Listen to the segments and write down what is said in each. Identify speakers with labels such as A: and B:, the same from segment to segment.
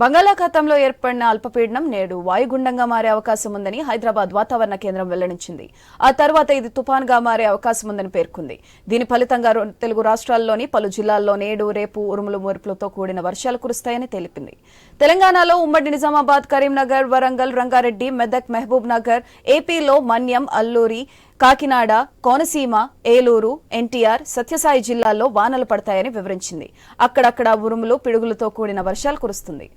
A: బంగాళాఖాతంలో ఏర్పడిన అల్పపీడనం నేడు వాయుగుండంగా మారే అవకాశం ఉందని హైదరాబాద్ వాతావరణ కేంద్రం వెల్లడించింది. ఆ తర్వాత ఇది తుపాన్గా మారే అవకాశం ఉందని పేర్కొంది. దీని ఫలితంగా తెలుగు రాష్ట్రాల్లోని పలు జిల్లాల్లో నేడు రేపు ఉరుములు మెరుపులతో కూడిన వర్షాలు కురుస్తాయని తెలిపింది. తెలంగాణలో ఉమ్మడి నిజామాబాద్ కరీంనగర్ వరంగల్ రంగారెడ్డి మెదక్ మహబూబ్ నగర్ ఏపీలో మన్యం అల్లూరి కాకినాడ కోనసీమ ఏలూరు ఎన్టీఆర్ సత్యసాయి జిల్లాల్లో వానలు పడతాయని వివరించింది. అక్కడక్కడ ఉరుములు పిడుగులతో కూడిన వర్షాలు కురుస్తుంది.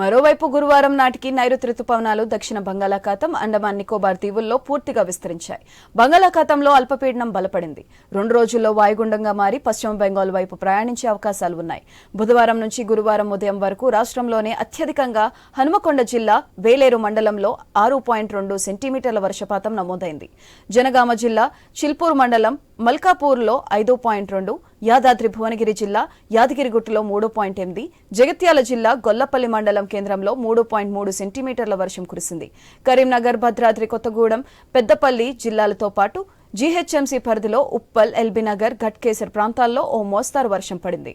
A: మరోవైపు గురువారం నాటికి నైరుతి రుతుపవనాలు దక్షిణ బంగాళాఖాతం అండమాన్ నికోబార్ దీవుల్లో పూర్తిగా విస్తరించాయి. బంగాళాఖాతంలో అల్పపీడనం బలపడింది. రెండు రోజుల్లో వాయుగుండంగా మారి పశ్చిమ బెంగాల్ వైపు ప్రయాణించే అవకాశాలు ఉన్నాయి. బుధవారం నుంచి గురువారం ఉదయం వరకు రాష్ట్రంలోనే అత్యధికంగా హనుమకొండ జిల్లా వేలేరు మండలంలో ఆరు పాయింట్ రెండు సెంటీమీటర్ల వర్షపాతం నమోదైంది. జనగామ జిల్లా చిల్పూర్ మండలం మల్కాపూర్లో ఐదు పాయింట్ రెండు యాదాద్రి భువనగిరి జిల్లా యాదగిరిగుట్టలో మూడు పాయింట్ ఎనిమిది జగిత్యాల జిల్లా గొల్లపల్లి మండలం కేంద్రంలో మూడు పాయింట్ మూడు సెంటీమీటర్ల వర్షం కురిసింది. కరీంనగర్ భద్రాద్రి కొత్తగూడెం పెద్దపల్లి జిల్లాలతో పాటు జీహెచ్ఎంసీ పరిధిలో ఉప్పల్ ఎల్బీనగర్ ఘట్కేసర్ ప్రాంతాల్లో ఓ మోస్తారు వర్షం పడింది.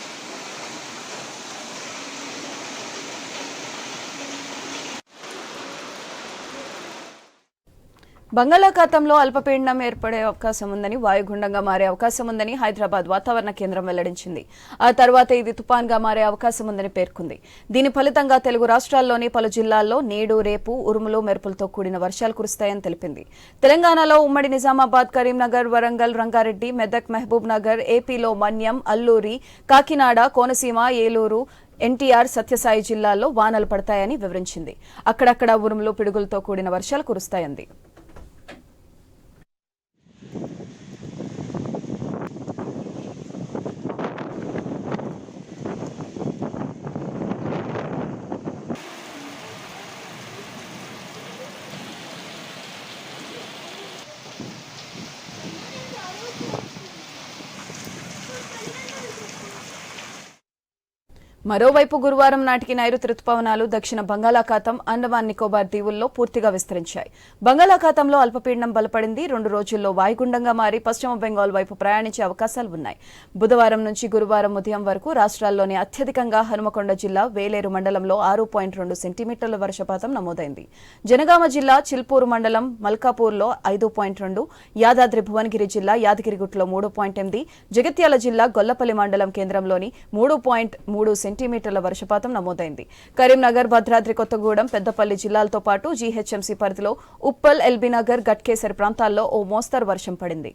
A: బంగాళాఖాతంలో అల్పపీడనం ఏర్పడే అవకాశం ఉందని వాయుగుండంగా మారే అవకాశం ఉందని హైదరాబాద్ వాతావరణ కేంద్రం వెల్లడించింది. ఆ తర్వాత ఇది తుపాన్గా మారే అవకాశం ఉందని పేర్కొంది. దీని ఫలితంగా తెలుగు రాష్ట్రాల్లోని పలు జిల్లాల్లో నేడు రేపు ఉరుములు మెరుపులతో కూడిన వర్షాలు కురుస్తాయని తెలిపింది. తెలంగాణలో ఉమ్మడి నిజామాబాద్ కరీంనగర్ వరంగల్ రంగారెడ్డి మెదక్ మహబూబ్ నగర్ ఏపీలో మన్యం అల్లూరి కాకినాడ కోనసీమ ఏలూరు ఎన్టీఆర్ సత్యసాయి జిల్లాల్లో వానలు పడతాయని వివరించింది. అక్కడక్కడ ఉరుములు పిడుగులతో కూడిన వర్షాలు కురుస్తాయంది. మరోవైపు గురువారం నాటికి నైరుతి రుతుపవనాలు దక్షిణ బంగాళాఖాతం అండమాన్ నికోబార్ దీవుల్లో పూర్తిగా విస్తరించాయి. బంగాళాఖాతంలో అల్పపీడనం బలపడింది. రెండు రోజుల్లో వాయుగుండంగా మారి పశ్చిమ బెంగాల్ వైపు ప్రయాణించే అవకాశాలు ఉన్నాయి. బుధవారం నుంచి గురువారం ఉదయం వరకు రాష్ట్రాల్లోని అత్యధికంగా హనుమకొండ జిల్లా వేలేరు మండలంలో ఆరు పాయింట్ రెండు సెంటీమీటర్ల వర్షపాతం నమోదైంది. జనగామ జిల్లా చిల్పూరు మండలం మల్కాపూర్లో ఐదు పాయింట్ రెండు యాదాద్రి భువనగిరి జిల్లా యాదగిరిగుట్లో మూడు పాయింట్ ఎనిమిది జగిత్యాల జిల్లా గొల్లపల్లి మండలం కేంద్రంలోని మూడు పాయింట్ మూడు సెంటీమీటర్ల వర్షపాతం నమోదైంది. కరీంనగర్ భద్రాద్రి కొత్తగూడెం పెద్దపల్లి జిల్లాలతో పాటు జీహెచ్ఎంసీ పరిధిలో ఉప్పల్ ఎల్బీనగర్ గట్కేసర్ ప్రాంతాల్లో ఓ మోస్తరు వర్షం పడింది.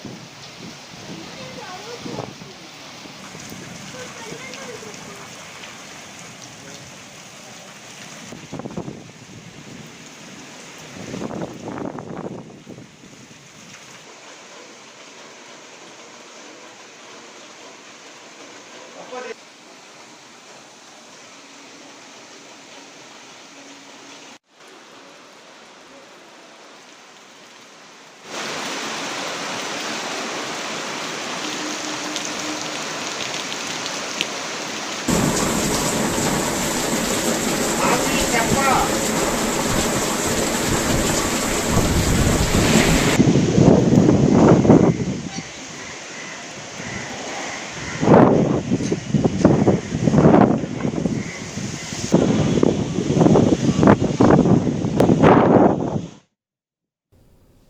A: ここで。